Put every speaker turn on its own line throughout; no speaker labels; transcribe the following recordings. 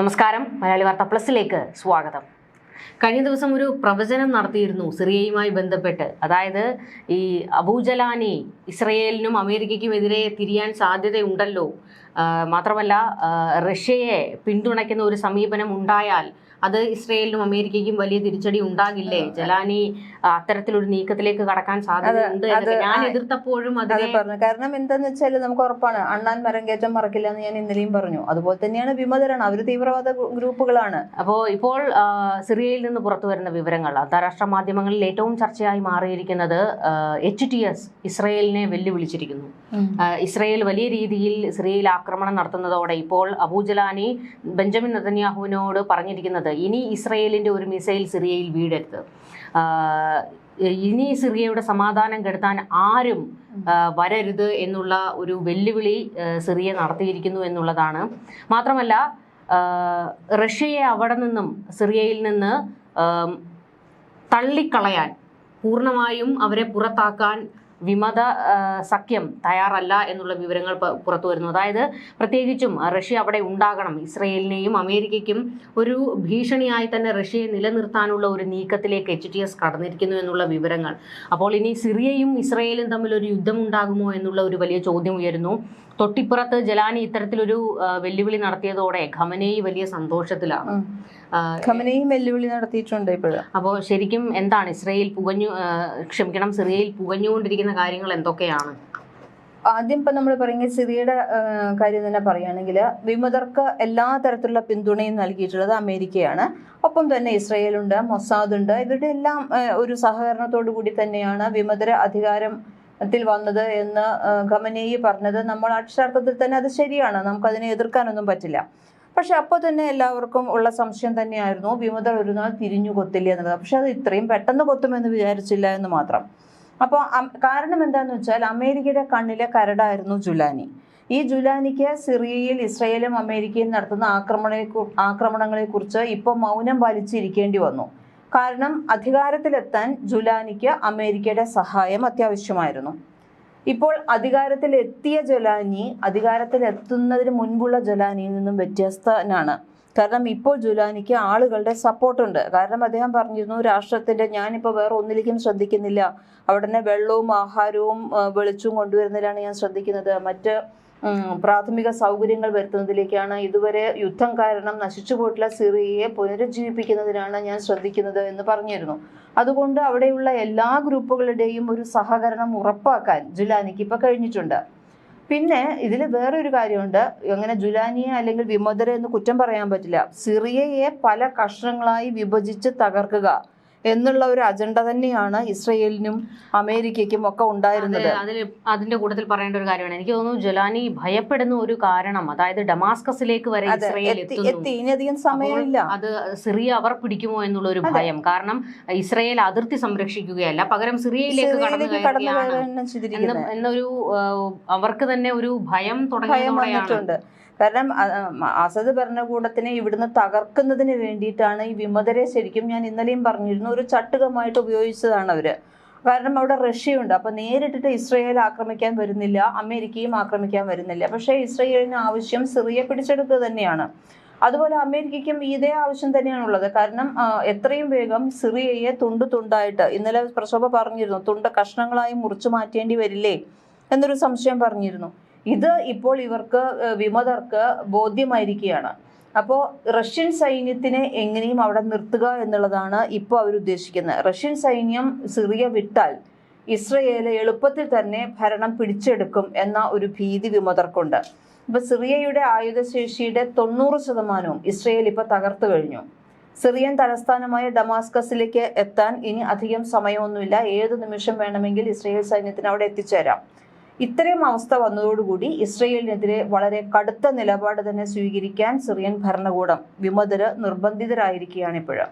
നമസ്കാരം. മലയാളി വാർത്ത പ്ലസിലേക്ക് സ്വാഗതം. കഴിഞ്ഞ ദിവസം ഒരു പ്രവചനം നടത്തിയിരുന്നു സിറിയയുമായി ബന്ധപ്പെട്ട്. അതായത് ഈ അബൂജലാനി ഇസ്രയേലിനും അമേരിക്കയ്ക്കും എതിരെ തിരിയാൻ സാധ്യതയുണ്ടല്ലോ. മാത്രമല്ല റഷ്യയെ പിന്തുണയ്ക്കുന്ന ഒരു സമീപനം ഉണ്ടായാൽ അത് ഇസ്രയേലിനും അമേരിക്കയ്ക്കും വലിയ തിരിച്ചടി ഉണ്ടാകില്ലേ? ജലാനി അത്തരത്തിലൊരു നീക്കത്തിലേക്ക് കടക്കാൻ സാധ്യതയുണ്ട് ഞാൻ എതിർത്തപ്പോഴും
അത് പറഞ്ഞു. കാരണം എന്താന്ന് വെച്ചാൽ നമുക്ക് ഉറപ്പാണ് അണ്ണാൻ മരം കയറ്റം മറക്കില്ല എന്ന് ഞാൻ ഇന്നലെയും പറഞ്ഞു. അതുപോലെ തന്നെയാണ് വിമതരാണ് അവർ തീവ്രവാദ ഗ്രൂപ്പുകളാണ്.
അപ്പോൾ ഇപ്പോൾ സിറിയയിൽ നിന്ന് പുറത്തു വരുന്ന വിവരങ്ങൾ അന്താരാഷ്ട്ര മാധ്യമങ്ങളിൽ ഏറ്റവും ചർച്ചയായി മാറിയിരിക്കുന്നത് എച്ച് ടി എസ് ഇസ്രയേലിനെ വെല്ലുവിളിച്ചിരിക്കുന്നു. ഇസ്രയേൽ വലിയ രീതിയിൽ സിറിയയിൽ ആക്രമണം നടത്തുന്നതോടെ ഇപ്പോൾ അബൂജലാനി ബെഞ്ചമിൻ നെതന്യാഹുവിനോട് പറഞ്ഞിരിക്കുന്നത് ഇനി ഇസ്രയേലിന്റെ ഒരു മിസൈൽ സിറിയയിൽ വീഴരുത് ഇനി സിറിയയുടെ സമാധാനം കെടുത്താൻ ആരും വരരുത് എന്നുള്ള ഒരു വെല്ലുവിളി സിറിയ നടത്തിയിരിക്കുന്നു എന്നുള്ളതാണ്. മാത്രമല്ല റഷ്യയെ അവിടെ നിന്നും സിറിയയിൽ നിന്ന് തള്ളിക്കളയാൻ പൂർണമായും അവരെ പുറത്താക്കാൻ വിമത സഖ്യം തയ്യാറല്ല എന്നുള്ള വിവരങ്ങൾ പുറത്തു വരുന്നു. അതായത് പ്രത്യേകിച്ചും റഷ്യ അവിടെ ഉണ്ടാകണം. ഇസ്രയേലിനെയും അമേരിക്കയ്ക്കും ഒരു ഭീഷണിയായി തന്നെ റഷ്യയെ നിലനിർത്താനുള്ള ഒരു നീക്കത്തിലേക്ക് എച്ച് ടി എസ് കടന്നിരിക്കുന്നു എന്നുള്ള വിവരങ്ങൾ. അപ്പോൾ ഇനി സിറിയയും ഇസ്രയേലും തമ്മിൽ ഒരു യുദ്ധം ഉണ്ടാകുമോ എന്നുള്ള ഒരു വലിയ ചോദ്യം ഉയരുന്നു. തൊട്ടിപ്പുറത്ത് ജലാനി ഇത്തരത്തിലൊരു വെല്ലുവിളി നടത്തിയതോടെ ഖമനേയി വലിയ സന്തോഷത്തിലാണ്.
ഖമനേയും വെല്ലുവിളി നടത്തിയിട്ടുണ്ട് ഇപ്പോഴും.
അപ്പോൾ ശരിക്കും എന്താണ്? ഇസ്രയേൽ പുകഞ്ഞു ക്ഷമിക്കണം സിറിയയിൽ പുകഞ്ഞുകൊണ്ടിരിക്കുന്ന കാര്യങ്ങൾ എന്തൊക്കെയാണ്?
ആദ്യം ഇപ്പൊ നമ്മൾ പറയുന്നത് സിറിയയുടെ കാര്യം തന്നെ പറയുകയാണെങ്കിൽ വിമതർക്ക് എല്ലാ തരത്തിലുള്ള പിന്തുണയും നൽകിയിട്ടുള്ളത് അമേരിക്കയാണ്. ഒപ്പം തന്നെ ഇസ്രയേലുണ്ട് മൊസാദ് ഉണ്ട് ഇവരുടെ എല്ലാം ഒരു സഹകരണത്തോടു കൂടി തന്നെയാണ് വിമതര അധികാരത്തിൽ വന്നത് എന്ന് ഖമനേയി പറഞ്ഞത്. നമ്മൾ അക്ഷരാർത്ഥത്തിൽ തന്നെ അത് ശരിയാണ്. നമുക്കതിനെ എതിർക്കാനൊന്നും പറ്റില്ല. പക്ഷെ അപ്പോൾ തന്നെ എല്ലാവർക്കും ഉള്ള സംശയം തന്നെയായിരുന്നു വിമതർ ഒരു നാൾ തിരിഞ്ഞു കൊത്തില്ല എന്നുള്ളത്. പക്ഷെ അത് ഇത്രയും പെട്ടെന്ന് കൊത്തുമെന്ന് വിചാരിച്ചില്ല എന്ന് മാത്രം. അപ്പോൾ കാരണം എന്താണെന്ന് വെച്ചാൽ അമേരിക്കയുടെ കണ്ണിലെ കരടായിരുന്നു ജുലാനി. ഈ ജുലാനിക്ക് സിറിയയിൽ ഇസ്രയേലും അമേരിക്കയും നടത്തുന്ന ആക്രമണ ആക്രമണങ്ങളെക്കുറിച്ച് ഇപ്പോൾ മൗനം പാലിച്ചിരിക്കേണ്ടി വന്നു. കാരണം അധികാരത്തിലെത്താൻ ജുലാനിക്ക് അമേരിക്കയുടെ സഹായം അത്യാവശ്യമായിരുന്നു. ഇപ്പോൾ അധികാരത്തിലെത്തിയ ജലാനി അധികാരത്തിലെത്തുന്നതിന് മുൻപുള്ള ജലാനിയിൽ നിന്നും വ്യത്യസ്തനാണ്. കാരണം ഇപ്പോൾ ജുലാനിക്ക് ആളുകളുടെ സപ്പോർട്ടുണ്ട്. കാരണം അദ്ദേഹം പറഞ്ഞിരുന്നു രാഷ്ട്രത്തിന്റെ ഞാനിപ്പോൾ വേറെ ഒന്നിലേക്കും ശ്രദ്ധിക്കുന്നില്ല. അവിടെ വെള്ളവും ആഹാരവും വെളിച്ചവും കൊണ്ടുവരുന്നതിലാണ് ഞാൻ ശ്രദ്ധിക്കുന്നത്. മറ്റ് പ്രാഥമിക സൗകര്യങ്ങൾ വരുത്തുന്നതിലേക്കാണ് ഇതുവരെ യുദ്ധം കാരണം നശിച്ചു പോയിട്ടുള്ള സിറിയയെ പുനരുജ്ജീവിപ്പിക്കുന്നതിനാണ് ഞാൻ ശ്രദ്ധിക്കുന്നത് എന്ന് പറഞ്ഞിരുന്നു. അതുകൊണ്ട് അവിടെയുള്ള എല്ലാ ഗ്രൂപ്പുകളുടെയും ഒരു സഹകരണം ഉറപ്പാക്കാൻ ജുലാനിക്ക് ഇപ്പൊ കഴിഞ്ഞിട്ടുണ്ട്. പിന്നെ ഇതിൽ വേറൊരു കാര്യമുണ്ട്. അങ്ങനെ ജുലാനിയെ അല്ലെങ്കിൽ വിമതരെ എന്ന് കുറ്റം പറയാൻ പറ്റില്ല. സിറിയയെ പല കഷ്ണങ്ങളായി വിഭജിച്ച് തകർക്കുക. എന്നുള്ള ഒരു അജണ്ട തന്നെയാണ് ഇസ്രയേലിനും അമേരിക്കയ്ക്കും ഒക്കെ ഉണ്ടായിരുന്നത്.
അതിൽ അതിന്റെ കൂട്ടത്തിൽ പറയേണ്ട ഒരു കാര്യമാണ്. എനിക്ക് തോന്നുന്നു ജലാനി ഭയപ്പെടുന്ന ഒരു കാരണം അതായത് ഡമാസ്കസിലേക്ക് വരെ ഇസ്രയേൽ
എത്തി സമയമില്ല.
അത് സിറിയ അവർ പിടിക്കുമോ എന്നുള്ള ഒരു ഭയം. കാരണം ഇസ്രയേൽ അതിർത്തി സംരക്ഷിക്കുകയല്ല പകരം സിറിയയിലേക്ക് കടന്നു എന്നൊരു അവർക്ക് തന്നെ ഒരു ഭയം
തുടങ്ങിയിട്ടുണ്ട്
തുടങ്ങിയതോടെയാണ്
കാരണം അസദ് ഭരണകൂടത്തിനെ ഇവിടുന്ന് തകർക്കുന്നതിന് വേണ്ടിയിട്ടാണ് ഈ വിമതരെ ശരിക്കും ഞാൻ ഇന്നലെയും പറഞ്ഞിരുന്നു ഒരു ചട്ടുകമായിട്ട് ഉപയോഗിച്ചതാണ് അവർ. കാരണം അവിടെ റഷ്യയുണ്ട്. അപ്പൊ നേരിട്ടിട്ട് ഇസ്രയേൽ ആക്രമിക്കാൻ വരുന്നില്ല അമേരിക്കയും ആക്രമിക്കാൻ വരുന്നില്ല. പക്ഷേ ഇസ്രയേലിന് ആവശ്യം സിറിയ പിടിച്ചെടുക്കുക തന്നെയാണ്. അതുപോലെ അമേരിക്കയ്ക്കും ഇതേ ആവശ്യം തന്നെയാണ് ഉള്ളത്. കാരണം എത്രയും വേഗം സിറിയയെ തുണ്ട് തുണ്ടായിട്ട് ഇന്നലെ പ്രശോഭ പറഞ്ഞിരുന്നു തുണ്ട് കഷ്ണങ്ങളായി മുറിച്ചു മാറ്റേണ്ടി വരില്ലേ? എന്നൊരു സംശയം പറഞ്ഞിരുന്നു. ഇത് ഇപ്പോൾ ഇവർക്ക് വിമതർക്ക് ബോധ്യമായിരിക്കുകയാണ്. അപ്പോൾ റഷ്യൻ സൈന്യത്തിനെ എങ്ങനെയും അവിടെ നിർത്തുക എന്നുള്ളതാണ് ഇപ്പോൾ അവർ ഉദ്ദേശിക്കുന്നത്. റഷ്യൻ സൈന്യം സിറിയ വിട്ടാൽ ഇസ്രയേൽ എളുപ്പത്തിൽ തന്നെ ഭരണം പിടിച്ചെടുക്കും എന്ന ഒരു ഭീതി വിമതർക്കുണ്ട്. ഇപ്പൊ സിറിയയുടെ ആയുധശേഷിയുടെ തൊണ്ണൂറ് ശതമാനവും ഇസ്രയേൽ ഇപ്പൊ തകർത്തു കഴിഞ്ഞു. സിറിയൻ തലസ്ഥാനമായ ഡമാസ്കസിലേക്ക് എത്താൻ ഇനി അധികം സമയമൊന്നുമില്ല. ഏത് നിമിഷം വേണമെങ്കിൽ ഇസ്രയേൽ സൈന്യത്തിന് അവിടെ എത്തിച്ചേരാം. ഇത്രയും അവസ്ഥ വന്നതോടുകൂടി ഇസ്രയേലിനെതിരെ വളരെ കടുത്ത നിലപാട് തന്നെ സ്വീകരിക്കാൻ സിറിയൻ ഭരണകൂടം വിമതര് നിർബന്ധിതരായിരിക്കുകയാണ് ഇപ്പോഴും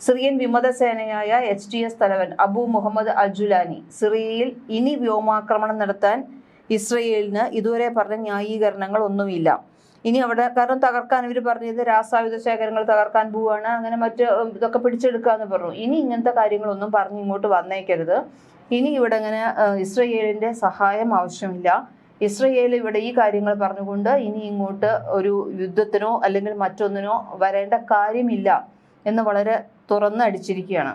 സിറിയൻ വിമത സേനയായ എച്ച് ഡി എസ് തലവൻ അബു മുഹമ്മദ് അജുലാനി സിറിയയിൽ ഇനി വ്യോമാക്രമണം നടത്താൻ ഇസ്രയേലിന് ഇതുവരെ പറഞ്ഞ ന്യായീകരണങ്ങൾ ഒന്നുമില്ല. ഇനി അവിടെ കാരണം തകർക്കാൻ ഇവർ പറഞ്ഞത് രാസായുധ ശേഖരങ്ങൾ തകർക്കാൻ പോവുകയാണ് അങ്ങനെ മറ്റ് ഇതൊക്കെ പിടിച്ചെടുക്കുക എന്ന് പറഞ്ഞു. ഇനി ഇങ്ങനത്തെ കാര്യങ്ങളൊന്നും പറഞ്ഞ് ഇങ്ങോട്ട് വന്നേക്കരുത്. ഇനി ഇവിടെ അങ്ങനെ ഇസ്രയേലിന്റെ സഹായം ആവശ്യമില്ല. ഇസ്രയേൽ ഇവിടെ ഈ കാര്യങ്ങൾ പറഞ്ഞുകൊണ്ട് ഇനി ഇങ്ങോട്ട് ഒരു യുദ്ധത്തിനോ അല്ലെങ്കിൽ മറ്റൊന്നിനോ വരേണ്ട കാര്യമില്ല എന്ന് വളരെ തുറന്നടിച്ചിരിക്കുകയാണ്.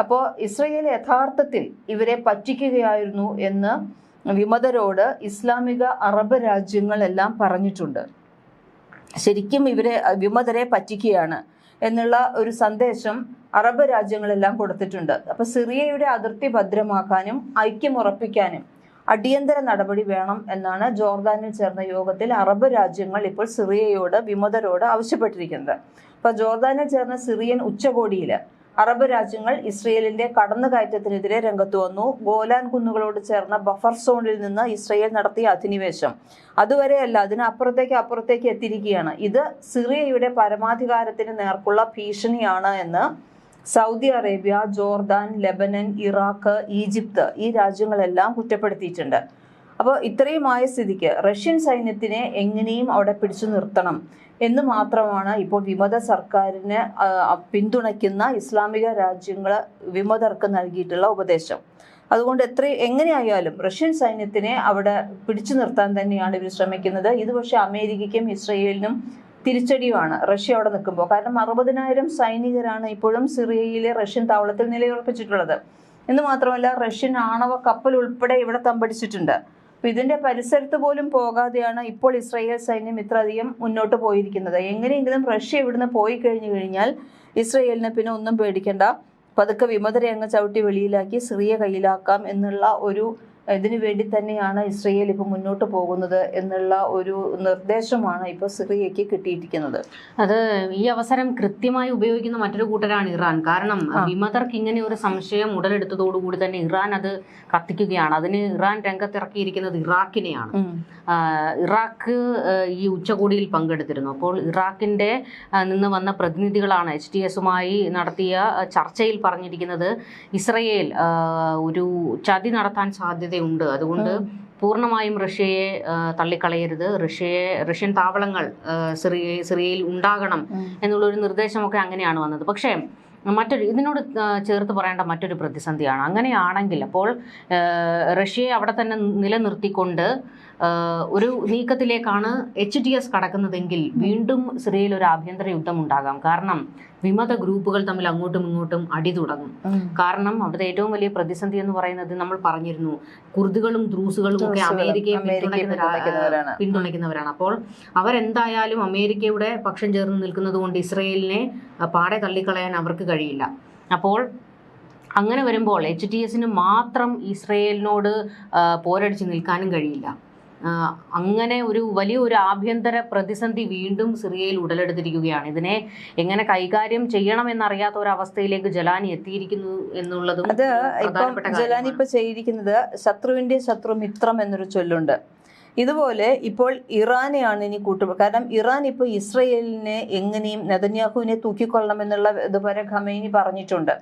അപ്പോൾ ഇസ്രയേൽ യഥാർത്ഥത്തിൽ ഇവരെ പറ്റിക്കുകയായിരുന്നു എന്ന് വിമതരോട് ഇസ്ലാമിക അറബ് രാജ്യങ്ങളെല്ലാം പറഞ്ഞിട്ടുണ്ട്. ശരിക്കും ഇവരെ വിമതരെ പറ്റിക്കുകയാണ്. എന്നുള്ള ഒരു സന്ദേശം അറബ് രാജ്യങ്ങളെല്ലാം കൊടുത്തിട്ടുണ്ട്. അപ്പൊ സിറിയയുടെ അതിർത്തി ഭദ്രമാക്കാനും ഐക്യമുറപ്പിക്കാനും അടിയന്തര നടപടി വേണം എന്നാണ് ജോർദാനിൽ ചേർന്ന യോഗത്തിൽ അറബ് രാജ്യങ്ങൾ ഇപ്പോൾ സിറിയയോട് വിമതരോട് ആവശ്യപ്പെട്ടിരിക്കുന്നത്. അപ്പൊ ജോർദാനിൽ ചേർന്ന സിറിയൻ ഉച്ചകോടിയിൽ അറബ് രാജ്യങ്ങൾ ഇസ്രയേലിന്റെ കടന്നുകയറ്റത്തിനെതിരെ രംഗത്തു വന്നു. ഗോലാൻ കുന്നുകളോട് ചേർന്ന ബഫർ സോണിൽ നിന്ന് ഇസ്രയേൽ നടത്തിയ അധിനിവേശം. അതുവരെയല്ല അതിനപ്പുറത്തേക്ക് അപ്പുറത്തേക്ക് എത്തിയിരിക്കുകയാണ്. ഇത് സിറിയയുടെ പരമാധികാരത്തിന് നേർക്കുള്ള ഭീഷണിയാണ് എന്ന് Saudi Arabia Jordan Lebanon Iraq Egypt ഈ രാജ്യങ്ങളെല്ലാം കുറ്റപ്പെടുത്തിയിട്ടുണ്ട്. അപ്പോൾ ഇത്രയുമായ സ്ഥിതിക്ക് റഷ്യൻ സൈന്യത്തിനെ എങ്ങനെയും അവിടെ പിടിച്ചു നിർത്തണം എന്ന് മാത്രമാണ് ഇപ്പോൾ വിമത സർക്കാരിനെ പിന്തുണയ്ക്കുന്ന ഇസ്ലാമിക രാജ്യങ്ങൾ വിമതർക്ക് നൽകിയിട്ടുള്ള ഉപദേശം. അതുകൊണ്ട് എത്ര എങ്ങനെയായാലും റഷ്യൻ സൈന്യത്തിനെ അവിടെ പിടിച്ചു നിർത്താൻ തന്നെയാണ് ഇവർ ശ്രമിക്കുന്നത്. ഇത് പക്ഷേ അമേരിക്കയ്ക്കും ഇസ്രയേലിനും തിരിച്ചടിയുമാണ്. റഷ്യ അവിടെ നിൽക്കുമ്പോൾ. കാരണം അറുപതിനായിരം സൈനികരാണ് ഇപ്പോഴും സിറിയയിലെ റഷ്യൻ താവളത്തിൽ നിലയുറപ്പിച്ചിട്ടുള്ളത്. എന്ന് മാത്രമല്ല റഷ്യൻ ആണവ കപ്പൽ ഉൾപ്പെടെ ഇവിടെ തമ്പടിച്ചിട്ടുണ്ട്. അപ്പൊ ഇതിന്റെ പരിസരത്ത് പോലും പോകാതെയാണ് ഇപ്പോൾ ഇസ്രായേൽ സൈന്യം ഇത്രയധികം മുന്നോട്ട് പോയിരിക്കുന്നത്. എങ്ങനെയെങ്കിലും റഷ്യ ഇവിടുന്ന് പോയി കഴിഞ്ഞു കഴിഞ്ഞാൽ ഇസ്രയേലിന് പിന്നെ ഒന്നും പേടിക്കണ്ട. പതുക്കെ വിമതരെ അങ്ങ് ചവിട്ടി വെളിയിലാക്കി സിറിയ കയ്യിലാക്കാം എന്നുള്ള ഒരു ഇതിനു വേണ്ടി തന്നെയാണ് ഇസ്രയേൽ ഇപ്പോൾ മുന്നോട്ട് പോകുന്നത് എന്നുള്ള ഒരു നിർദ്ദേശമാണ് ഇപ്പോൾ സിറിയക്ക് കിട്ടിയിരിക്കുന്നത്.
അത് ഈ അവസരം കൃത്യമായി ഉപയോഗിക്കുന്ന മറ്റൊരു കൂട്ടരാണ് ഇറാൻ. കാരണം. വിമതർക്ക് ഇങ്ങനെ ഒരു സംശയം ഉടലെടുത്തതോടുകൂടി തന്നെ ഇറാൻ അത് കത്തിക്കുകയാണ്. അതിന് ഇറാൻ രംഗത്തിറക്കിയിരിക്കുന്നത് ഇറാഖിനെയാണ്. ഇറാഖ് ഈ ഉച്ചകോടിയിൽ പങ്കെടുത്തിരുന്നു. അപ്പോൾ ഇറാഖിന്റെ നിന്ന് വന്ന പ്രതിനിധികളാണ് എച്ച് ഡി എസുമായി നടത്തിയ ചർച്ചയിൽ പറഞ്ഞിരിക്കുന്നത് ഇസ്രയേൽ ഒരു ചതി നടത്താൻ സാധ്യതയുണ്ട്. അതുകൊണ്ട് പൂർണമായും റഷ്യയെ തള്ളിക്കളയരുത്. റഷ്യയെ റഷ്യൻ താവളങ്ങൾ സിറിയ സിറിയയിൽ ഉണ്ടാകണം
എന്നുള്ള
എന്നുള്ളൊരു നിർദ്ദേശമൊക്കെ അങ്ങനെയാണ് വന്നത്. പക്ഷേ മറ്റൊരു ഇതിനോട് ചേർത്ത് പറയേണ്ട മറ്റൊരു പ്രതിസന്ധിയാണ്. അങ്ങനെയാണെങ്കിൽ അപ്പോൾ റഷ്യയെ അവിടെ തന്നെ നിലനിർത്തിക്കൊണ്ട് ഒരു നീക്കത്തിലേക്കാണ് എച്ച് ഡി എസ് കടക്കുന്നതെങ്കിൽ വീണ്ടും സിറിയയിൽ ഒരു ആഭ്യന്തര യുദ്ധം ഉണ്ടാകാം. കാരണം വിമത ഗ്രൂപ്പുകൾ തമ്മിൽ അങ്ങോട്ടും ഇങ്ങോട്ടും അടി തുടങ്ങും. കാരണം അവിടുത്തെ ഏറ്റവും വലിയ പ്രതിസന്ധി എന്ന് പറയുന്നത് നമ്മൾ പറഞ്ഞിരുന്നു കുർദുകളും ദ്രൂസുകളും ഒക്കെ അമേരിക്കയെ
പിന്തുണയ്ക്കുന്നവരാണ്.
പിന്തുണയ്ക്കുന്നവരാണ്. അപ്പോൾ അവരെന്തായാലും അമേരിക്കയുടെ പക്ഷം ചേർന്ന് നിൽക്കുന്നത് കൊണ്ട് ഇസ്രയേലിനെ പാടെ തള്ളിക്കളയാൻ അവർക്ക് കഴിയില്ല. അപ്പോൾ അങ്ങനെ വരുമ്പോൾ എച്ച് ടി എസിന് മാത്രം ഇസ്രയേലിനോട് പോരടിച്ച് നിൽക്കാനും കഴിയില്ല. അങ്ങനെ ഒരു വലിയ ഒരു ആഭ്യന്തര പ്രതിസന്ധി വീണ്ടും സിറിയയിൽ ഉടലെടുത്തിരിക്കുകയാണ്. ഇതിനെ എങ്ങനെ കൈകാര്യം ചെയ്യണം എന്നറിയാത്ത ഒരു അവസ്ഥയിലേക്ക് ജലാനി എത്തിയിരിക്കുന്നു എന്നുള്ളതും
അത് ഇപ്പം
ജലാനി
ഇപ്പൊ ചെയ്തിരിക്കുന്നത് ശത്രുവിന്റെ ശത്രു മിത്രം എന്നൊരു ചൊല്ലുണ്ട്. ഇതുപോലെ ഇപ്പോൾ ഇറാനെയാണ് ഇനി കൂട്ടു കാരണം ഇറാൻ ഇപ്പോൾ ഇസ്രയേലിനെ എങ്ങനെയും നെതന്യാഹുവിനെ തൂക്കിക്കൊള്ളണമെന്നുള്ള ഇതുവരെ ഖമൈനി പറഞ്ഞിട്ടുണ്ട്.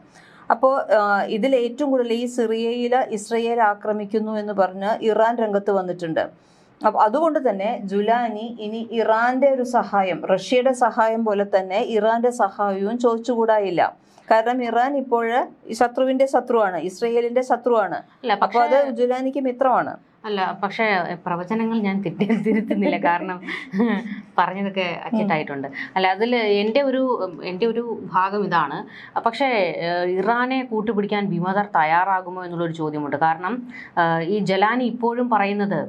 അപ്പോൾ ഇതിൽ ഏറ്റവും കൂടുതൽ ഈ സിറിയയിൽ ഇസ്രയേൽ ആക്രമിക്കുന്നു എന്ന് പറഞ്ഞ് ഇറാൻ രംഗത്ത് വന്നിട്ടുണ്ട്. അപ്പോൾ അതുകൊണ്ട് തന്നെ ജുലാനി ഇനി ഇറാന്റെ ഒരു സഹായം റഷ്യയുടെ സഹായം പോലെ തന്നെ ഇറാന്റെ സഹായവും ചോദിച്ചുകൂടായില്ല. കാരണം ഇറാൻ ഇപ്പോൾ ശത്രുവിന്റെ ശത്രുവാണ് ഇസ്രയേലിന്റെ ശത്രുവാണ്. അപ്പൊ അത് ജുലാനിക്ക് മിത്രമാണ്.
അല്ല പക്ഷേ പ്രവചനങ്ങൾ ഞാൻ തെറ്റി തിരുത്തുന്നില്ല. കാരണം പറഞ്ഞതൊക്കെ അച്ചിട്ടായിട്ടുണ്ട്. അല്ല അതിൽ എന്റെ ഒരു എന്റെ ഒരു ഭാഗം ഇതാണ്. പക്ഷേ ഇറാനെ കൂട്ടുപിടിക്കാൻ വിമതർ തയ്യാറാകുമോ എന്നുള്ളൊരു ചോദ്യമുണ്ട്. കാരണം ഈ ജലാനി ഇപ്പോഴും പറയുന്നത്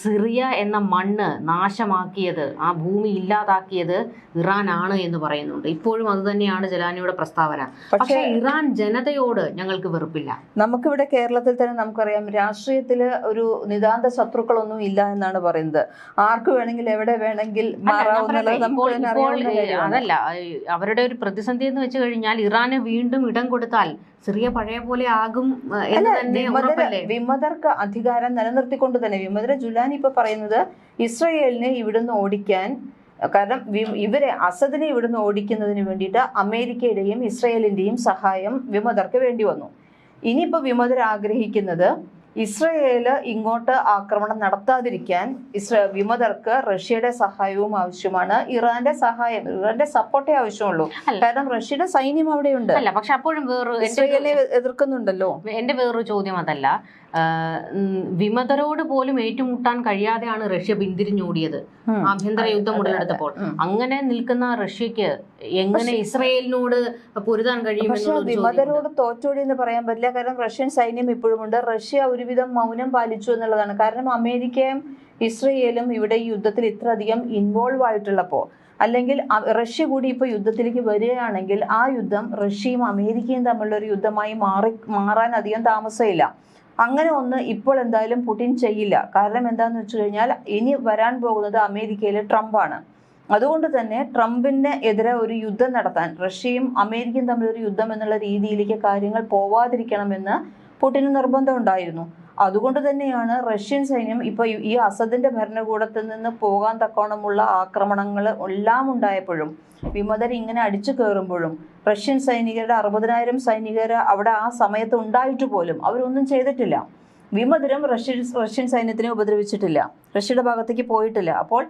സിറിയ എന്ന മണ്ണ് നാശമാക്കിയത് ആ ഭൂമി ഇല്ലാതാക്കിയത് ഇറാൻ ആണ് എന്ന് പറയുന്നുണ്ട്. ഇപ്പോഴും അത് തന്നെയാണ് ജലാനിയുടെ പ്രസ്താവന.
പക്ഷേ
ഇറാൻ ജനതയോട് ഞങ്ങൾക്ക് വെറുപ്പില്ല.
നമുക്കിവിടെ കേരളത്തിൽ തന്നെ നമുക്കറിയാം രാഷ്ട്രീയത്തിൽ ഒരു നിതാന്ത ശത്രുക്കളൊന്നും ഇല്ല എന്നാണ് പറയുന്നത്. ആർക്ക് വേണമെങ്കിൽ എവിടെ വേണമെങ്കിൽ.
അതല്ല അവരുടെ ഒരു പ്രതിസന്ധി എന്ന് വെച്ച് കഴിഞ്ഞാൽ ഇറാന് വീണ്ടും ഇടം കൊടുത്താൽ സിറിയ പഴയ പോലെ ആകും
വിമതർക്ക് അധികാരം നിലനിർത്തിക്കൊണ്ട് തന്നെ വിമതര ജുലാൻ ഇപ്പൊ പറയുന്നത് ഇസ്രയേലിനെ ഇവിടുന്ന് ഓടിക്കാൻ കാരണം ഇവരെ അസദിനെ ഇവിടുന്ന് ഓടിക്കുന്നതിന് വേണ്ടിയിട്ട് അമേരിക്കയുടെയും ഇസ്രയേലിന്റെയും സഹായം വിമതർക്ക് വേണ്ടി വന്നു. ഇനിയിപ്പോ വിമതർ ആഗ്രഹിക്കുന്നത് ഇസ്രയേൽ ഇങ്ങോട്ട് ആക്രമണം നടത്താതിരിക്കാൻ ഇസ്ര വിമതർക്ക് റഷ്യയുടെ സഹായവും ആവശ്യമാണ്. ഇറാന്റെ സഹായം ഇറാന്റെ സപ്പോർട്ടേ ആവശ്യമുള്ളൂ. കാരണം റഷ്യയുടെ സൈന്യം അവിടെയുണ്ട്.
അല്ല പക്ഷെ അപ്പോഴും വേറൊരു ഒരു-
ഇസ്രയേലിനെ എതിർക്കുന്നുണ്ടല്ലോ.
എന്റെ വേറൊരു ചോദ്യം അതല്ല. വിമതരോട് പോലും ഏറ്റുമുട്ടാൻ കഴിയാതെയാണ് റഷ്യ പിന്തിരിഞ്ഞോടിയത്. ആഭ്യന്തര യുദ്ധം ഉടലെടുത്തപ്പോൾ അങ്ങനെ നിൽക്കുന്ന റഷ്യക്ക് എങ്ങനെ ഇസ്രയേലിനോട് പൊരുതാൻ കഴിയും ഒരു
വിമതരോട് തോറ്റോടി എന്ന് പറയാൻ പറ്റില്ല. കാരണം റഷ്യൻ സൈന്യം ഇപ്പോഴും ഉണ്ട് റഷ്യ ഒരുവിധം മൗനം പാലിച്ചു എന്നുള്ളതാണ്. കാരണം അമേരിക്കയും ഇസ്രയേലും ഇവിടെ യുദ്ധത്തിൽ ഇത്രയധികം ഇൻവോൾവ് ആയിട്ടുള്ളപ്പോൾ അല്ലെങ്കിൽ റഷ്യ കൂടി ഇപ്പോൾ യുദ്ധത്തിലേക്ക് വരികയാണെങ്കിൽ ആ യുദ്ധം റഷ്യയും അമേരിക്കയും തമ്മിലുള്ള ഒരു യുദ്ധമായി മാറി മാറാൻ അധികം താമസമില്ല. അങ്ങനെ ഒന്ന് ഇപ്പോൾ എന്തായാലും പുടിൻ ചെയ്യില്ല. കാരണം എന്താണെന്ന് വെച്ച് കഴിഞ്ഞാൽ ഇനി വരാൻ പോകുന്നത് അമേരിക്കയിലെ ട്രംപാണ്. അതുകൊണ്ട് തന്നെ ട്രംപിന് എതിരെ ഒരു യുദ്ധം നടത്താൻ റഷ്യയും അമേരിക്കയും തമ്മിൽ ഒരു യുദ്ധം എന്നുള്ള രീതിയിലേക്ക് കാര്യങ്ങൾ പോവാതിരിക്കണമെന്ന് പുടിന് നിർബന്ധം ഉണ്ടായിരുന്നു. അതുകൊണ്ട് തന്നെയാണ് റഷ്യൻ സൈന്യം ഇപ്പൊ ഈ- അസദിന്റെ ഭരണകൂടത്തിൽ നിന്ന് പോകാൻ തക്കോണമുള്ള ആക്രമണങ്ങൾ എല്ലാം ഉണ്ടായപ്പോഴും വിമതർ ഇങ്ങനെ അടിച്ചു കയറുമ്പോഴും റഷ്യൻ സൈനികരുടെ അറുപതിനായിരം സൈനികർ അവിടെ ആ സമയത്ത് ഉണ്ടായിട്ട് പോലും അവരൊന്നും ചെയ്തിട്ടില്ല. വിമതരും റഷ്യൻ റഷ്യൻ സൈന്യത്തിനെ ഉപദ്രവിച്ചിട്ടില്ല. റഷ്യയുടെ ഭാഗത്തേക്ക് പോയിട്ടില്ല. അപ്പോൾ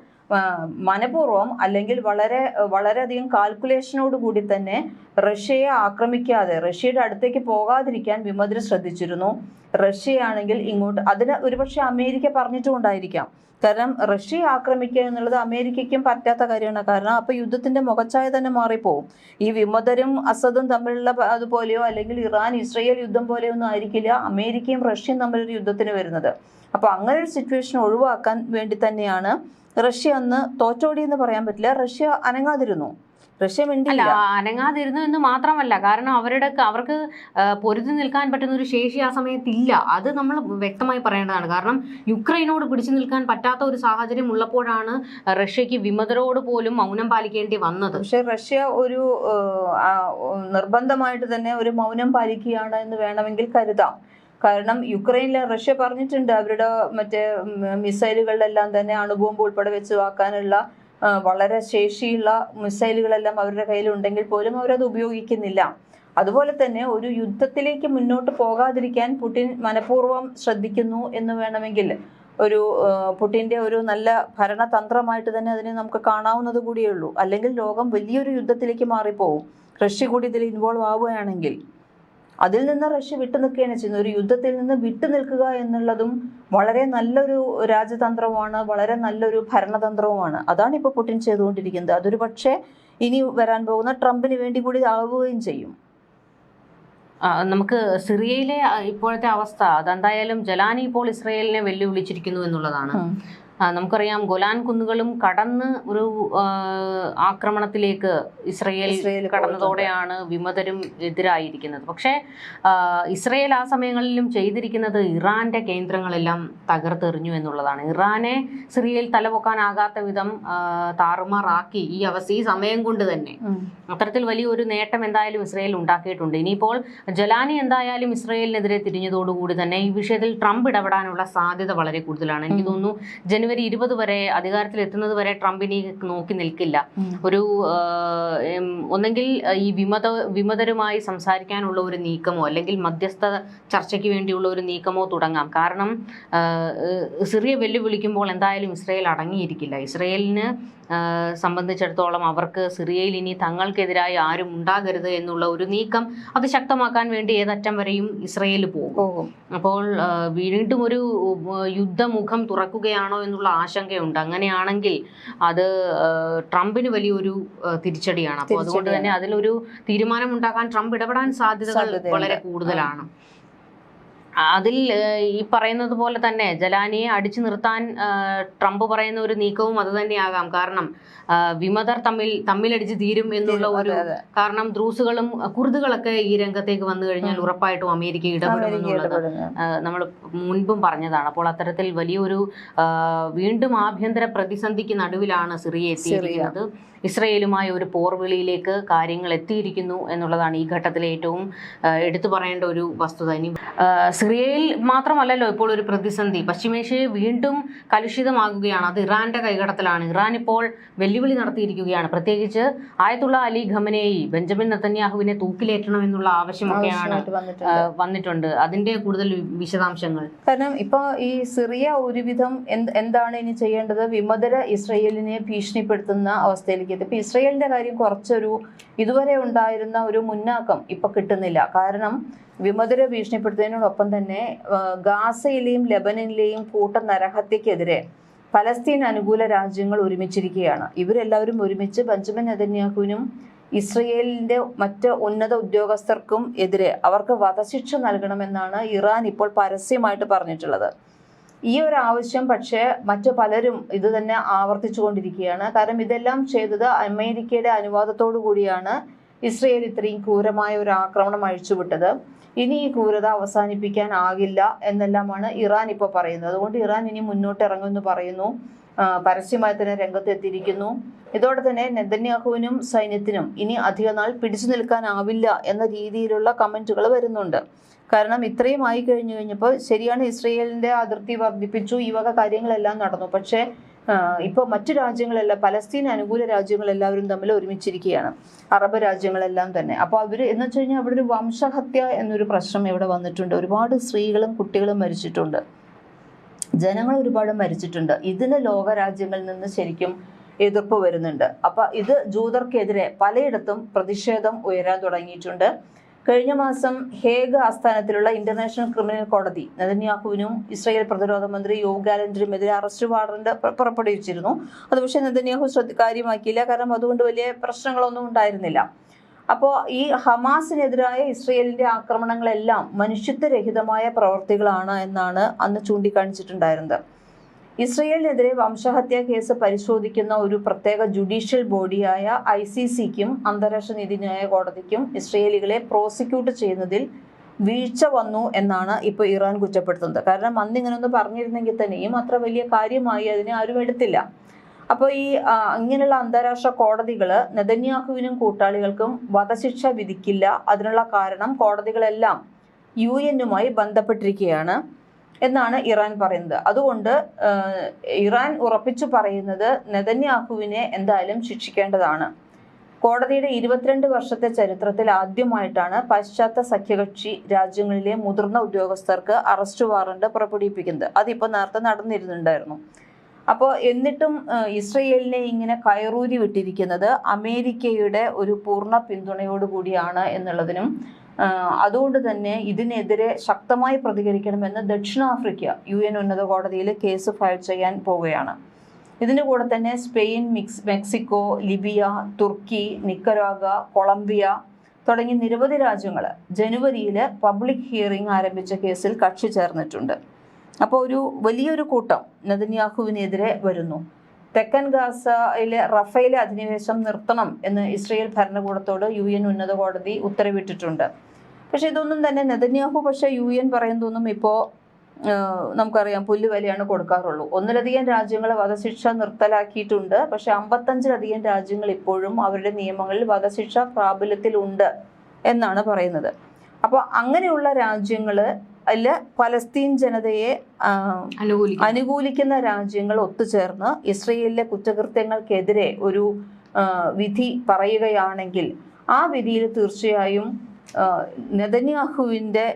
മനഃപൂർവം അല്ലെങ്കിൽ വളരെ വളരെയധികം കാൽക്കുലേഷനോട് കൂടി തന്നെ റഷ്യയെ ആക്രമിക്കാതെ റഷ്യയുടെ അടുത്തേക്ക് പോകാതിരിക്കാൻ വിമതർ ശ്രദ്ധിച്ചിരുന്നു. റഷ്യയാണെങ്കിൽ ഇങ്ങോട്ട് അതിന് ഒരുപക്ഷെ അമേരിക്ക പറഞ്ഞിട്ടുണ്ടായിരിക്കാം കാരണം റഷ്യയെ ആക്രമിക്കുക എന്നുള്ളത് അമേരിക്കയ്ക്കും പറ്റാത്ത കാര്യമാണ്. കാരണം അപ്പൊ യുദ്ധത്തിന്റെ മുഖച്ഛായ തന്നെ മാറിപ്പോവും. ഈ വിമതരും അസദും തമ്മിലുള്ള അതുപോലെയോ അല്ലെങ്കിൽ ഇറാൻ ഇസ്രയേൽ യുദ്ധം പോലെയോ ഒന്നും ആയിരിക്കില്ല അമേരിക്കയും റഷ്യയും തമ്മിലൊരു യുദ്ധത്തിന് വരുന്നത്. അപ്പൊ അങ്ങനെ ഒരു സിറ്റുവേഷൻ ഒഴിവാക്കാൻ വേണ്ടി തന്നെയാണ് റഷ്യ അന്ന് തോറ്റോടി എന്ന് പറയാൻ പറ്റില്ല. റഷ്യ അനങ്ങാതിരുന്നു. റഷ്യ
അല്ല അനങ്ങാതിരുന്നു എന്ന് മാത്രമല്ല. കാരണം അവരുടെ അവർക്ക് പൊരുതി നിൽക്കാൻ പറ്റുന്ന ഒരു ശേഷി ആ സമയത്ത് ഇല്ല അത് നമ്മൾ വ്യക്തമായി പറയേണ്ടതാണ്. കാരണം യുക്രൈനോട് പിടിച്ചു നിൽക്കാൻ പറ്റാത്ത ഒരു സാഹചര്യം ഉള്ളപ്പോഴാണ് റഷ്യക്ക് വിമതരോട് പോലും മൗനം പാലിക്കേണ്ടി വന്നത്.
പക്ഷെ റഷ്യ ഒരു നിർബന്ധമായിട്ട് തന്നെ ഒരു മൗനം പാലിക്കുകയാണ് എന്ന് വേണമെങ്കിൽ കരുതാം. കാരണം യുക്രൈനിലെ റഷ്യ പറഞ്ഞിട്ടുണ്ട് അവരുടെ മറ്റേ മിസൈലുകളിലെല്ലാം തന്നെ അണുബോംബ് ഉൾപ്പെടെ വെച്ച് വാക്കാനുള്ള വളരെ ശേഷിയുള്ള മിസൈലുകളെല്ലാം അവരുടെ കയ്യിലുണ്ടെങ്കിൽ പോലും അവരത് ഉപയോഗിക്കുന്നില്ല. അതുപോലെ തന്നെ ഒരു യുദ്ധത്തിലേക്ക് മുന്നോട്ട് പോകാതിരിക്കാൻ പുടിൻ മനഃപൂർവം ശ്രദ്ധിക്കുന്നു എന്ന് വേണമെങ്കിൽ ഒരു പുടിന്റെ ഒരു നല്ല ഭരണതന്ത്രമായിട്ട് തന്നെ അതിനെ നമുക്ക് കാണാവുന്നത് കൂടിയേ ഉള്ളൂ. അല്ലെങ്കിൽ ലോകം വലിയൊരു യുദ്ധത്തിലേക്ക് മാറിപ്പോവും. റഷ്യ കൂടി ഇതിൽ ഇൻവോൾവ് ആവുകയാണെങ്കിൽ. അതിൽ നിന്ന് റഷ്യ വിട്ടു നിൽക്കുകയാണ് ചെയ്യുന്നത്. ഒരു യുദ്ധത്തിൽ നിന്ന് വിട്ടു നിൽക്കുക എന്നുള്ളതും വളരെ നല്ലൊരു രാജതന്ത്രമാണ് വളരെ നല്ലൊരു ഭരണതന്ത്രവുമാണ്. അതാണ് ഇപ്പോൾ പുടിൻ ചെയ്തുകൊണ്ടിരിക്കുന്നത്. അതൊരു പക്ഷേ ഇനി വരാൻ പോകുന്ന ട്രംപിന് വേണ്ടി കൂടി ആവുകയും ചെയ്യും.
നമുക്ക് സിറിയയിലെ ഇപ്പോഴത്തെ അവസ്ഥ അതെന്തായാലും ജലാനി ഇപ്പോൾ ഇസ്രയേലിനെ വെല്ലുവിളിച്ചിരിക്കുന്നു എന്നുള്ളതാണ്. നമുക്കറിയാം ഗൊലാൻ കുന്നുകളും കടന്ന് ഒരു ആക്രമണത്തിലേക്ക് ഇസ്രയേൽ കടന്നതോടെയാണ് വിമതരും എതിരായിരിക്കുന്നത്. പക്ഷേ ഇസ്രയേൽ ആ സമയങ്ങളിലും ചെയ്തിരിക്കുന്നത് ഇറാന്റെ കേന്ദ്രങ്ങളെല്ലാം തകർത്തെറിഞ്ഞു എന്നുള്ളതാണ്. ഇറാനെ സിറിയയിൽ തലപൊക്കാനാകാത്ത വിധം താറുമാറാക്കി ഈ അവസ്ഥ ഈ സമയം കൊണ്ട് തന്നെ. അത്തരത്തിൽ വലിയൊരു നേട്ടം എന്തായാലും ഇസ്രയേൽ ഉണ്ടാക്കിയിട്ടുണ്ട്. ഇനിയിപ്പോൾ ജലാനി എന്തായാലും ഇസ്രയേലിനെതിരെ തിരിഞ്ഞതോടുകൂടി തന്നെ ഈ വിഷയത്തിൽ ട്രംപ് ഇടപെടാനുള്ള സാധ്യത വളരെ കൂടുതലാണ്. എനിക്ക് തോന്നുന്നു ജനുവരി ഇരുപത് വരെ അധികാരത്തിൽ എത്തുന്നത് വരെ ട്രംപിനെ നോക്കി നിൽക്കില്ല. ഒരു ഒന്നെങ്കിൽ ഈ വിമത വിമതരുമായി സംസാരിക്കാനുള്ള ഒരു നീക്കമോ അല്ലെങ്കിൽ മധ്യസ്ഥ ചർച്ചയ്ക്ക് വേണ്ടിയുള്ള ഒരു നീക്കമോ തുടങ്ങാം. കാരണം സിറിയ വെല്ലുവിളിക്കുമ്പോൾ എന്തായാലും ഇസ്രയേൽ അടങ്ങിയിരിക്കില്ല. ഇസ്രയേലിന് സംബന്ധിച്ചിടത്തോളം അവർക്ക് സിറിയയിൽ ഇനി തങ്ങൾക്കെതിരായി ആരും ഉണ്ടാകരുത് എന്നുള്ള ഒരു നീക്കം അത് ശക്തമാക്കാൻ വേണ്ടി ഏതറ്റം വരെയും ഇസ്രയേൽ പോകും. അപ്പോൾ വീണ്ടും ഒരു യുദ്ധമുഖം തുറക്കുകയാണോ എന്നുള്ള ആശങ്കയുണ്ട്. അങ്ങനെയാണെങ്കിൽ അത് ട്രംപിന് വലിയൊരു തിരിച്ചടിയാണ്. അപ്പോൾ അതുകൊണ്ട് തന്നെ അതിലൊരു തീരുമാനം ഉണ്ടാക്കാൻ ട്രംപ് ഇടപെടാൻ സാധ്യതകൾ വളരെ കൂടുതലാണ്. അതിൽ ഈ പറയുന്നത് പോലെ തന്നെ ജലാനിയെ അടിച്ചു നിർത്താൻ ട്രംപ് പറയുന്ന ഒരു നീക്കവും അത് തന്നെയാകാം. കാരണം വിമതർ തമ്മിൽ തമ്മിലടിച്ച് തീരും എന്നുള്ള ഒരു. കാരണം ദ്രൂസുകളും കുർദുകളൊക്കെ ഈ രംഗത്തേക്ക് വന്നു കഴിഞ്ഞാൽ ഉറപ്പായിട്ടും അമേരിക്ക ഇടപെടും. എന്നുള്ളത് നമ്മൾ മുൻപും പറഞ്ഞതാണ്. അപ്പോൾ അത്തരത്തിൽ വലിയൊരു വീണ്ടും ആഭ്യന്തര പ്രതിസന്ധിക്ക് നടുവിലാണ് സിറിയ എത്തിയിരിക്കുന്നത്. ഇസ്രയേലുമായ ഒരു പോർവിളിയിലേക്ക് കാര്യങ്ങൾ എത്തിയിരിക്കുന്നു എന്നുള്ളതാണ് ഈ ഘട്ടത്തിലെ ഏറ്റവും എടുത്തു പറയേണ്ട ഒരു വസ്തുത. ഇനി സിറിയയിൽ മാത്രമല്ലല്ലോ ഇപ്പോൾ ഒരു പ്രതിസന്ധി. പശ്ചിമേഷ്യയെ വീണ്ടും കലുഷിതമാകുകയാണ് അത് ഇറാന്റെ കൈകടത്തിലാണ്. ഇറാൻ ഇപ്പോൾ വെല്ലുവിളി നടത്തിയിരിക്കുകയാണ്. പ്രത്യേകിച്ച് ആയത്തുള്ള അലി ഖമനേയി ബെഞ്ചമിൻ നത്തന്യാഹുവിനെ തൂക്കിലേറ്റണം എന്നുള്ള ആവശ്യമൊക്കെയാണ്
വന്നിട്ടുണ്ട്.
അതിന്റെ കൂടുതൽ വിശദാംശങ്ങൾ.
കാരണം ഇപ്പൊ ഈ സിറിയ ഒരുവിധം എന്താണ് ഇനി ചെയ്യേണ്ടത്? വിമതര ഇസ്രയേലിനെ ഭീഷണിപ്പെടുത്തുന്ന അവസ്ഥയിലേക്ക് എത്തി ഇപ്പൊ ഇസ്രയേലിന്റെ കാര്യം കുറച്ചൊരു ഇതുവരെ ഉണ്ടായിരുന്ന ഒരു മുന്നാക്കം ഇപ്പൊ കിട്ടുന്നില്ല. കാരണം വിമതര ഭീഷണിപ്പെടുത്തുന്നതിനോടൊപ്പം തന്നെ ഗാസയിലെയും ലെബനനിലെയും കൂട്ട നരഹത്യക്കെതിരെ പലസ്തീൻ അനുകൂല രാജ്യങ്ങൾ ഒരുമിച്ചിരിക്കുകയാണ്. ഇവരെല്ലാവരും ഒരുമിച്ച് ബെഞ്ചമിൻ നെതന്യാഹുവിനും ഇസ്രയേലിന്റെ മറ്റ് ഉന്നത ഉദ്യോഗസ്ഥർക്കും എതിരെ അവർക്ക് വധശിക്ഷ നൽകണമെന്നാണ് ഇറാൻ ഇപ്പോൾ പരസ്യമായിട്ട് പറഞ്ഞിട്ടുള്ളത്. ഈ ഒരു ആവശ്യം പക്ഷേ മറ്റു പലരും ഇത് തന്നെ ആവർത്തിച്ചുകൊണ്ടിരിക്കുകയാണ്. കാരണം ഇതെല്ലാം ചെയ്തത് അമേരിക്കയുടെ അനുവാദത്തോടു കൂടിയാണ് ഇസ്രയേൽ ഇത്രയും ക്രൂരമായ ഒരു ആക്രമണം അഴിച്ചുവിട്ടത്. ഇനി ഈ ക്രൂരത അവസാനിപ്പിക്കാനാകില്ല എന്നെല്ലാമാണ് ഇറാൻ ഇപ്പോൾ പറയുന്നത്. അതുകൊണ്ട് ഇറാൻ ഇനി മുന്നോട്ട് ഇറങ്ങുമെന്ന് പറയുന്നു പരസ്യമായി തന്നെ രംഗത്തെത്തിയിരിക്കുന്നു. ഇതോടെ തന്നെ നെതന്യാഹുവിനും സൈന്യത്തിനും ഇനി അധികനാൾ പിടിച്ചു നിൽക്കാനാവില്ല എന്ന രീതിയിലുള്ള കമന്റുകൾ വരുന്നുണ്ട്. കാരണം ഇത്രയും ആയി കഴിഞ്ഞു കഴിഞ്ഞപ്പോൾ ശരിയാണ് ഇസ്രയേലിന്റെ അതിർത്തി വർദ്ധിപ്പിച്ചു. ഈ വക കാര്യങ്ങളെല്ലാം നടന്നു. പക്ഷേ ഇപ്പോൾ മറ്റു രാജ്യങ്ങളെല്ലാം പലസ്തീൻ അനുകൂല രാജ്യങ്ങളെല്ലാവരും തമ്മിൽ ഒരുമിച്ചിരിക്കുകയാണ്. അറബ് രാജ്യങ്ങളെല്ലാം തന്നെ. അപ്പോൾ അവർ എന്ന് വെച്ച് കഴിഞ്ഞാൽ അവിടെ ഒരു വംശഹത്യ എന്നൊരു പ്രശ്നം ഇവിടെ വന്നിട്ടുണ്ട്. ഒരുപാട് സ്ത്രീകളും കുട്ടികളും മരിച്ചിട്ടുണ്ട്. ജനങ്ങൾ ഒരുപാട് മരിച്ചിട്ടുണ്ട്. ഇതിന് ലോകരാജ്യങ്ങളിൽ നിന്ന് ശരിക്കും എതിർപ്പ് വരുന്നുണ്ട്. അപ്പൊ ഇത് ജൂതർക്കെതിരെ പലയിടത്തും പ്രതിഷേധം ഉയരാൻ തുടങ്ങിയിട്ടുണ്ട്. കഴിഞ്ഞ മാസം ഹേഗ് ആസ്ഥാനത്തിലുള്ള ഇന്റർനാഷണൽ ക്രിമിനൽ കോടതി നെതന്യാഹുവിനും ഇസ്രായേൽ പ്രതിരോധ മന്ത്രി യോവ് ഗാലന്റിനുമെതിരെ അറസ്റ്റ് വാറണ്ട് പുറപ്പെടുവിച്ചിരുന്നു. അത് പക്ഷേ നെതന്യാഹു കാര്യമാക്കിയില്ല. കാരണം അതുകൊണ്ട് വലിയ പ്രശ്നങ്ങളൊന്നും ഉണ്ടായിരുന്നില്ല. അപ്പോൾ ഈ ഹമാസിനെതിരായ ഇസ്രയേലിന്റെ ആക്രമണങ്ങളെല്ലാം മനുഷ്യത്വരഹിതമായ പ്രവർത്തികളാണ് എന്നാണ് അന്ന് ചൂണ്ടിക്കാണിച്ചിട്ടുണ്ടായിരുന്നത്. ഇസ്രയേലിനെതിരെ വംശഹത്യാ കേസ് പരിശോധിക്കുന്ന ഒരു പ്രത്യേക ജുഡീഷ്യൽ ബോഡിയായ ഐ സി സിക്കും അന്താരാഷ്ട്ര നീതിന്യായ കോടതിക്കും ഇസ്രയേലികളെ പ്രോസിക്യൂട്ട് ചെയ്യുന്നതിൽ വീഴ്ച വന്നു എന്നാണ് ഇപ്പോൾ ഇറാൻ കുറ്റപ്പെടുത്തുന്നത്. കാരണം അന്ന് ഇങ്ങനൊന്ന് പറഞ്ഞിരുന്നെങ്കിൽ തന്നെയും അത്ര വലിയ കാര്യമായി അതിനെ ആരും എടുത്തില്ല. അപ്പോൾ ഈ ഇങ്ങനെയുള്ള അന്താരാഷ്ട്ര കോടതികൾ നെതന്യാഹുവിനും കൂട്ടാളികൾക്കും വധശിക്ഷ വിധിക്കില്ല. അതിനുള്ള കാരണം കോടതികളെല്ലാം യു എന്നുമായി ബന്ധപ്പെട്ടിരിക്കുകയാണ്. എന്നാണ് ഇറാൻ പറയുന്നത്. അതുകൊണ്ട് ഇറാൻ ഉറപ്പിച്ചു പറയുന്നത് നെതന്യാഹുവിനെ എന്തായാലും ശിക്ഷിക്കേണ്ടതാണ്. കോടതിയുടെ ഇരുപത്തിരണ്ട് വർഷത്തെ ചരിത്രത്തിൽ ആദ്യമായിട്ടാണ് പാശ്ചാത്യ സഖ്യകക്ഷി രാജ്യങ്ങളിലെ മുതിർന്ന ഉദ്യോഗസ്ഥർക്ക് അറസ്റ്റ് വാറണ്ട് പുറപ്പെടുവിപ്പിക്കുന്നത്. അതിപ്പോൾ നേരത്തെ നടന്നിരുന്നുണ്ടായിരുന്നു. അപ്പോൾ എന്നിട്ടും ഇസ്രയേലിനെ ഇങ്ങനെ കയറൂരി വിട്ടിരിക്കുന്നത് അമേരിക്കയുടെ ഒരു പൂർണ പിന്തുണയോടുകൂടിയാണ് എന്നുള്ളതിനും അതുകൊണ്ട് തന്നെ ഇതിനെതിരെ ശക്തമായി പ്രതികരിക്കണമെന്ന് ദക്ഷിണാഫ്രിക്ക യു എൻ ഉന്നത കോടതിയിൽ കേസ് ഫയൽ ചെയ്യാൻ പോവുകയാണ്. ഇതിന്റെ കൂടെ തന്നെ സ്പെയിൻ മിക്സ് മെക്സിക്കോ ലിബിയ തുർക്കി നിക്കരാഗ കൊളംബിയ തുടങ്ങി നിരവധി രാജ്യങ്ങൾ ജനുവരിയിൽ പബ്ലിക് ഹിയറിംഗ് ആരംഭിച്ച കേസിൽ കക്ഷി ചേർന്നിട്ടുണ്ട്. അപ്പോൾ ഒരു വലിയൊരു കൂട്ടം നദന്യാഹുവിനെതിരെ വരുന്നു. തെക്കൻ ഗാസയിലെ റഫേലെ അധിനിവേശം നിർത്തണം എന്ന് ഇസ്രയേൽ ഭരണകൂടത്തോട് യു എൻ ഉന്നത കോടതി ഉത്തരവിട്ടിട്ടുണ്ട്. പക്ഷെ ഇതൊന്നും തന്നെ നെതന്യാഹു പക്ഷേ യു എൻ പറയുന്നതൊന്നും ഇപ്പോൾ നമുക്കറിയാം പുല്ലുവലിയാണ് കൊടുക്കാറുള്ളൂ. ഒന്നിലധികം രാജ്യങ്ങൾ വധശിക്ഷ നിർത്തലാക്കിയിട്ടുണ്ട്. പക്ഷെ അമ്പത്തഞ്ചിലധികം രാജ്യങ്ങൾ ഇപ്പോഴും അവരുടെ നിയമങ്ങളിൽ വധശിക്ഷ പ്രാബല്യത്തിലുണ്ട് എന്നാണ് പറയുന്നത്. അപ്പോൾ അങ്ങനെയുള്ള രാജ്യങ്ങൾ അതിൽ പലസ്തീൻ ജനതയെ അനുകൂലിക്കുന്ന. രാജ്യങ്ങൾ ഒത്തുചേർന്ന് ഇസ്രയേലിലെ കുറ്റകൃത്യങ്ങൾക്കെതിരെ ഒരു വിധി പറയുകയാണെങ്കിൽ ആ വിധിയിൽ തീർച്ചയായും നെതന്യാഹുവിന്റെ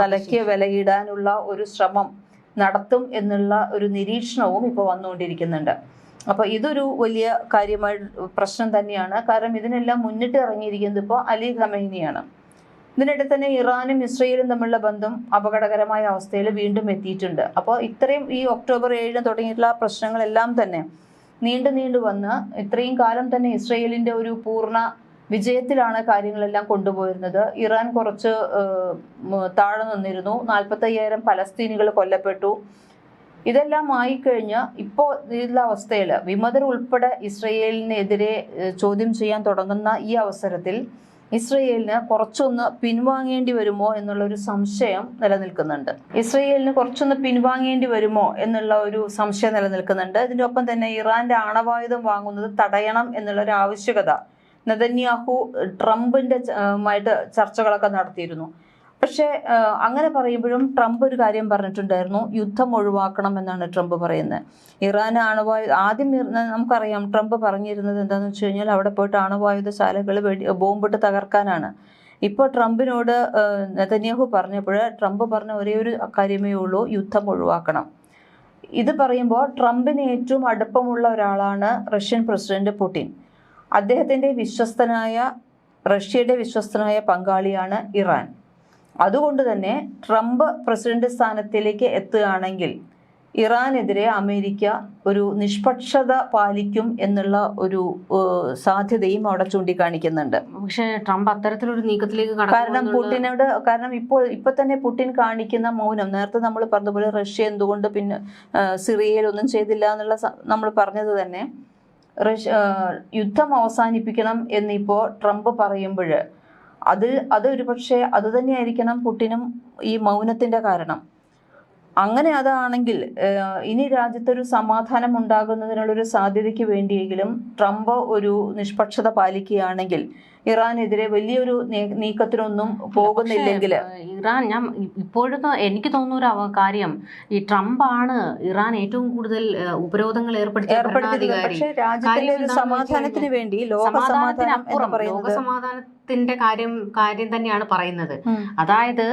തലയ്ക്ക് വിലയിടാനുള്ള ഒരു ശ്രമം നടത്തും എന്നുള്ള ഒരു നിരീക്ഷണവും ഇപ്പോൾ വന്നുകൊണ്ടിരിക്കുന്നുണ്ട്. അപ്പോൾ ഇതൊരു വലിയ കാര്യമായ പ്രശ്നം തന്നെയാണ്. കാരണം ഇതിനെല്ലാം മുന്നിട്ട് ഇറങ്ങിയിരിക്കുന്നത് ഇപ്പോൾ അലി ഖമൈനിയാണ്. ഇതിനിടെ തന്നെ ഇറാനും ഇസ്രയേലും തമ്മിലുള്ള ബന്ധം അപകടകരമായ അവസ്ഥയിൽ വീണ്ടും എത്തിയിട്ടുണ്ട്. അപ്പോൾ ഇത്രയും ഈ ഒക്ടോബർ ഏഴിന് തുടങ്ങിയിട്ടുള്ള പ്രശ്നങ്ങളെല്ലാം തന്നെ നീണ്ടു നീണ്ടു വന്ന് ഇത്രയും കാലം തന്നെ ഇസ്രയേലിന്റെ ഒരു പൂർണ വിജയത്തിലാണ് കാര്യങ്ങളെല്ലാം കൊണ്ടുപോയിരുന്നത്. ഇറാൻ കുറച്ച് താഴെ നിന്നിരുന്നു. നാൽപ്പത്തയ്യായിരം പലസ്തീനികൾ കൊല്ലപ്പെട്ടു. ഇതെല്ലാം ആയിക്കഴിഞ്ഞ് ഇപ്പോൾ ഉള്ള അവസ്ഥയിൽ വിമതർ ഉൾപ്പെടെ ഇസ്രയേലിനെതിരെ ചോദ്യം ചെയ്യാൻ തുടങ്ങുന്ന ഈ അവസരത്തിൽ ഇസ്രയേലിന് കുറച്ചൊന്ന് പിൻവാങ്ങേണ്ടി വരുമോ എന്നുള്ള ഒരു സംശയം നിലനിൽക്കുന്നുണ്ട്. ഇസ്രയേലിന് കുറച്ചൊന്ന് പിൻവാങ്ങേണ്ടി വരുമോ എന്നുള്ള ഒരു സംശയം നിലനിൽക്കുന്നുണ്ട്. ഇതിന്റെ ഒപ്പം തന്നെ ഇറാന്റെ ആണവായുധം വാങ്ങുന്നത് തടയണം എന്നുള്ള ഒരു ആവശ്യകത നെതന്യാഹു ട്രംപിന്റെ ആയിട്ട് ചർച്ചകളൊക്കെ നടത്തിയിരുന്നു. പക്ഷേ അങ്ങനെ പറയുമ്പോഴും ട്രംപ് ഒരു കാര്യം പറഞ്ഞിട്ടുണ്ടായിരുന്നു യുദ്ധം ഒഴിവാക്കണം എന്നാണ് ട്രംപ് പറയുന്നത്. ഇറാൻ ആണവായു ആദ്യം നമുക്കറിയാം ട്രംപ് പറഞ്ഞിരുന്നത് എന്താണെന്ന് വെച്ച് കഴിഞ്ഞാൽ അവിടെ പോയിട്ട് അണുവായുധശാലകൾ വെടി ബോംബിട്ട് തകർക്കാനാണ്. ഇപ്പോൾ ട്രംപിനോട് നെതന്യാഹു പറഞ്ഞപ്പോൾ ട്രംപ് പറഞ്ഞ ഒരേ ഒരു കാര്യമേ ഉള്ളൂ യുദ്ധം ഒഴിവാക്കണം. ഇത് പറയുമ്പോൾ ട്രംപിന് ഏറ്റവും അടുപ്പമുള്ള ഒരാളാണ് റഷ്യൻ പ്രസിഡന്റ് പുടിൻ. അദ്ദേഹത്തിന്റെ വിശ്വസ്തനായ റഷ്യയുടെ വിശ്വസ്തനായ പങ്കാളിയാണ് ഇറാൻ. അതുകൊണ്ട് തന്നെ ട്രംപ് പ്രസിഡന്റ് സ്ഥാനത്തിലേക്ക് എത്തുകയാണെങ്കിൽ ഇറാനെതിരെ അമേരിക്ക ഒരു നിഷ്പക്ഷത പാലിക്കും എന്നുള്ള ഒരു സാധ്യതയും അവിടെ ചൂണ്ടിക്കാണിക്കുന്നുണ്ട്.
പക്ഷേ ട്രംപ് അത്തരത്തിലൊരു നീക്കത്തിലേക്ക്
കാരണം
പുട്ടിനോട്
പുടിനോട് കാരണം ഇപ്പോൾ ഇപ്പൊ തന്നെ പുട്ടിൻ കാണിക്കുന്ന മൗനം നേരത്തെ നമ്മൾ പറഞ്ഞതുപോലെ റഷ്യ എന്തുകൊണ്ട് പിന്നെ സിറിയയിൽ ഒന്നും ചെയ്തില്ല എന്നുള്ള നമ്മൾ പറഞ്ഞത് തന്നെ റഷ്യ യുദ്ധം അവസാനിപ്പിക്കണം എന്നിപ്പോൾ ട്രംപ് പറയുമ്പോൾ അത് അത് ഒരു പക്ഷേ അത് തന്നെയായിരിക്കണം പുട്ടിനും ഈ മൗനത്തിന്റെ കാരണം. അങ്ങനെ അതാണെങ്കിൽ ഇനി രാജ്യത്തൊരു സമാധാനം ഉണ്ടാകുന്നതിനുള്ളൊരു സാധ്യതയ്ക്ക് വേണ്ടിയെങ്കിലും ട്രംപ് ഒരു നിഷ്പക്ഷത പാലിക്കുകയാണെങ്കിൽ ഇറാനെതിരെ വലിയൊരു നീക്കത്തിനൊന്നും പോകുന്നില്ലെങ്കിൽ
ഇറാൻ ഞാൻ ഇപ്പോഴത്തെ എനിക്ക് തോന്നുന്ന ഒരു കാര്യം ഈ ട്രംപ് ആണ് ഇറാൻ ഏറ്റവും കൂടുതൽ ഉപരോധങ്ങൾ ഏർപ്പെടുത്തി
സമാധാനത്തിന് വേണ്ടി ലോക
സമാധാനത്തിനപ്പുറം ലോക സമാധാനത്തിന്റെ കാര്യം കാര്യം തന്നെയാണ് പറയുന്നത്. അതായത്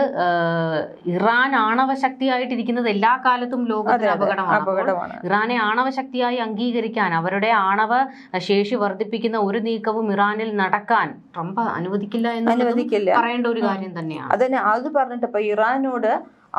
ഇറാൻ ആണവ ശക്തിയായിട്ടിരിക്കുന്നത് എല്ലാ കാലത്തും
ലോകത്തിൽ
ലോകത്തിന് അപകടമാണ്. ഇറാനെ ആണവ ശക്തിയായി അംഗീകരിക്കാൻ അവരുടെ ആണവ ശേഷി വർദ്ധിപ്പിക്കുന്ന ഒരു നീക്കവും ഇറാനിൽ നടക്കാൻ ട്രംപ് അനുവദിക്കില്ല എന്ന്
അനുവദിക്കില്ല.
പറയേണ്ട ഒരു കാര്യം തന്നെയാണ്.
അതന്നെ അത് പറഞ്ഞിട്ട് ഇപ്പൊ ഇറാനോട്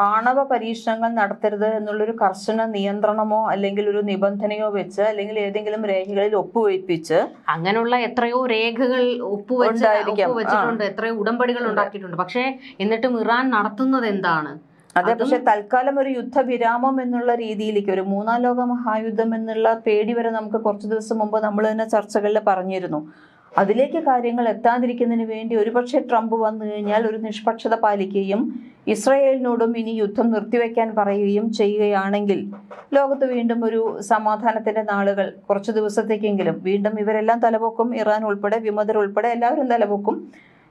ആണവ പരീക്ഷണങ്ങൾ നടത്തരുത് എന്നുള്ളൊരു കർശന നിയന്ത്രണമോ അല്ലെങ്കിൽ ഒരു നിബന്ധനയോ വെച്ച് അല്ലെങ്കിൽ ഏതെങ്കിലും രേഖകളിൽ ഒപ്പുവയ്പ്പിച്ച്
അങ്ങനെയുള്ള എത്രയോ രേഖകൾ. ഒപ്പുവെച്ചിട്ടുണ്ട്. എത്രയോ ഉടമ്പടികൾ ഉണ്ടാക്കിയിട്ടുണ്ട്. പക്ഷേ എന്നിട്ടും ഇറാൻ നടത്തുന്നത് എന്താണ്?
അതെ പക്ഷെ തൽക്കാലം ഒരു യുദ്ധവിരാമം എന്നുള്ള രീതിയിലേക്ക് ഒരു മൂന്നാം ലോക മഹായുദ്ധം എന്നുള്ള പേടി വരെ നമുക്ക് കുറച്ച് ദിവസം മുമ്പ് നമ്മൾ തന്നെ ചർച്ചകളിൽ പറഞ്ഞിരുന്നു. അതിലേക്ക് കാര്യങ്ങൾ എത്താതിരിക്കുന്നതിന് വേണ്ടി ഒരുപക്ഷെ ട്രംപ് വന്നു കഴിഞ്ഞാൽ ഒരു നിഷ്പക്ഷത പാലിക്കുകയും ഇസ്രായേലിനോടും ഇനി യുദ്ധം നിർത്തിവെക്കാൻ പറയുകയും ചെയ്യുകയാണെങ്കിൽ ലോകത്ത് വീണ്ടും ഒരു സമാധാനത്തിന്റെ നാളുകൾ കുറച്ച് ദിവസത്തേക്കെങ്കിലും വീണ്ടും ഇവരെല്ലാം തലപൊക്കും. ഇറാൻ ഉൾപ്പെടെ വിമതർ ഉൾപ്പെടെ എല്ലാവരും തലപൊക്കും.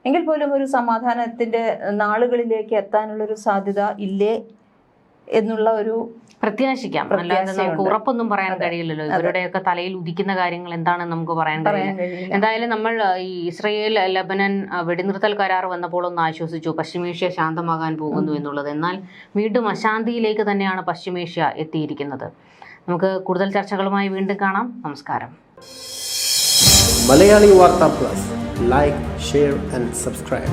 എങ്കിൽ പോലും ഒരു സമാധാനത്തിന്റെ നാളുകളിലേക്ക് എത്താനുള്ളൊരു സാധ്യത ഇല്ലേ എന്നുള്ള ഒരു
പ്രത്യാശിക്കാം. അല്ലാതെ നമുക്ക് ഉറപ്പൊന്നും പറയാൻ. കഴിയില്ലല്ലോ. ഇവരുടെയൊക്കെ തലയിൽ ഉദിക്കുന്ന കാര്യങ്ങൾ എന്താണെന്ന് നമുക്ക് പറയാൻ കഴിയില്ല. എന്തായാലും നമ്മൾ ഈ ഇസ്രയേൽ ലബനൻ വെടിനിർത്തൽ കരാർ വന്നപ്പോൾ ഒന്ന് ആശ്വസിച്ചു. പശ്ചിമേഷ്യ ശാന്തമാകാൻ പോകുന്നു എന്നുള്ളത്. എന്നാൽ വീണ്ടും അശാന്തിയിലേക്ക് തന്നെയാണ് പശ്ചിമേഷ്യ എത്തിയിരിക്കുന്നത്. നമുക്ക് കൂടുതൽ ചർച്ചകളുമായി വീണ്ടും കാണാം. നമസ്കാരം.
Malayali Vartha plus. Like share and subscribe.